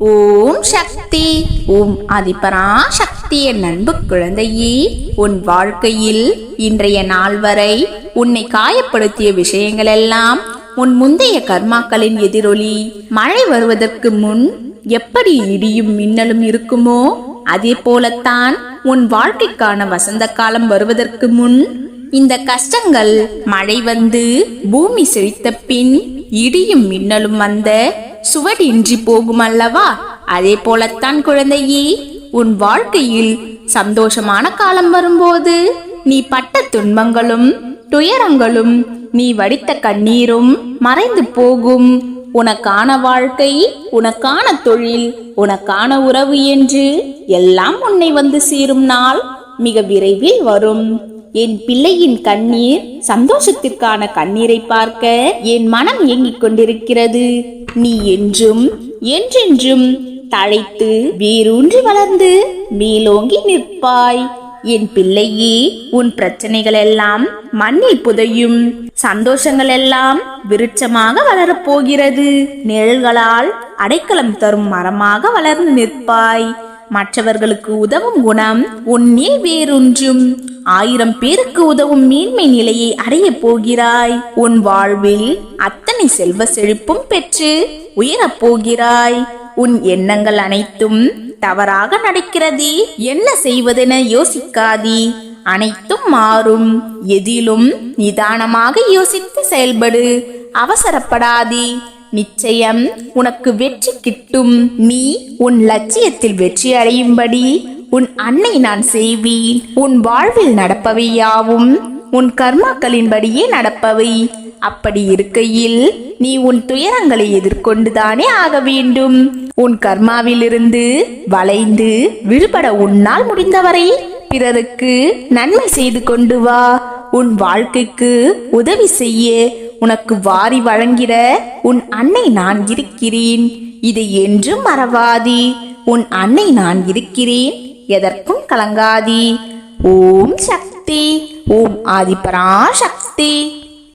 ஓம் சக்தி. ஓம் அதிபரா சக்தி என் அன்பு குழந்தையே உன் வாழ்க்கையில் இன்றைய நாள் வரை உன்னை காயப்படுத்திய விஷயங்கள் எல்லாம் உன் முந்தைய கர்மாக்களின் எதிரொலி. மழை வருவதற்கு முன் எப்படி இடியும் மின்னலும் இருக்குமோ அதே போலத்தான் உன் வாழ்க்கைக்கான வசந்த காலம் வருவதற்கு முன் இந்த கஷ்டங்கள் மழை வந்து பூமி செழித்த பின் இடியும் மின்னலும் வந்த சுவடின்றி போகும் அல்லவா அதே போலத்தான் குழந்தையே உன் வாழ்க்கையில் சந்தோஷமான காலம் வரும்போது நீ பட்ட துன்பங்களும் துயரங்களும் நீ வடித்த கண்ணீரும் மறைந்து போகும். உனக்கான வாழ்க்கை உனக்கான தொழில் உனக்கான உறவு என்று எல்லாம் உன்னை வந்து சேரும் நாள் மிக விரைவில் வரும். என் பிள்ளையின் கண்ணீர் சந்தோஷத்திற்கான கண்ணீரை பார்க்க என் மனம் ஏங்கிக் கொண்டிருக்கிறது. நீ என்றும் என்றென்றும் தழைத்து வேரூன்றி வளர்ந்து மேலோங்கி நிற்பாய். என் பிள்ளையே உன் பிரச்சனைகள் எல்லாம் மண்ணில் புதையும். சந்தோஷங்கள் எல்லாம் விருட்சமாக வளரப்போகிறது நிழல்களால் அடைக்கலம் தரும் மரமாக வளர்ந்து நிற்பாய். மற்றவர்களுக்கு உதவும் குணம் உன்னில் வேறொன்றும் ஆயிரம் பேருக்கு உதவும் மேன்மை நிலையை அடைய போகிறாய். உன் வாழ்வில் அத்தனை செல்வ செழிப்பும் பெற்று உயரப் போகிறாய். உன் எண்ணங்கள் அனைத்தும் தவறாக நடக்கிறதே. என்ன செய்வதென யோசிக்காதீ. அனைத்தும் மாறும். எதிலும் நிதானமாக யோசித்து செயல்படு. அவசரப்படாதி. நிச்சயம் உனக்கு வெற்றி கிட்டும். நீ உன் லட்சியத்தில் வெற்றி அடையும்படி உன் அன்னை நான் செய்வேன். உன் வாழ்வில் நடப்பவை யாவும். உன் கர்மாக்களின்படியே நடப்பவை. அப்படி இருக்கையில் நீ உன் துயரங்களை எதிர்கொண்டுதானே ஆக வேண்டும். உன் கர்மாவிலிருந்து வளைந்து விடுபட உன்னால் முடிந்தவரை பிறருக்கு நன்மை செய்து கொண்டு வா. உன் வாழ்க்கைக்கு உதவி செய்ய உனக்கு வாரி வழங்கிட உன் அன்னை நான் இருக்கிறேன். இதை என்றும் மறவாதி. உன் அன்னை நான் இருக்கிறேன். எதற்கும் கலங்காதி. ஓம் சக்தி ஓம் ஆதிபரா சக்தி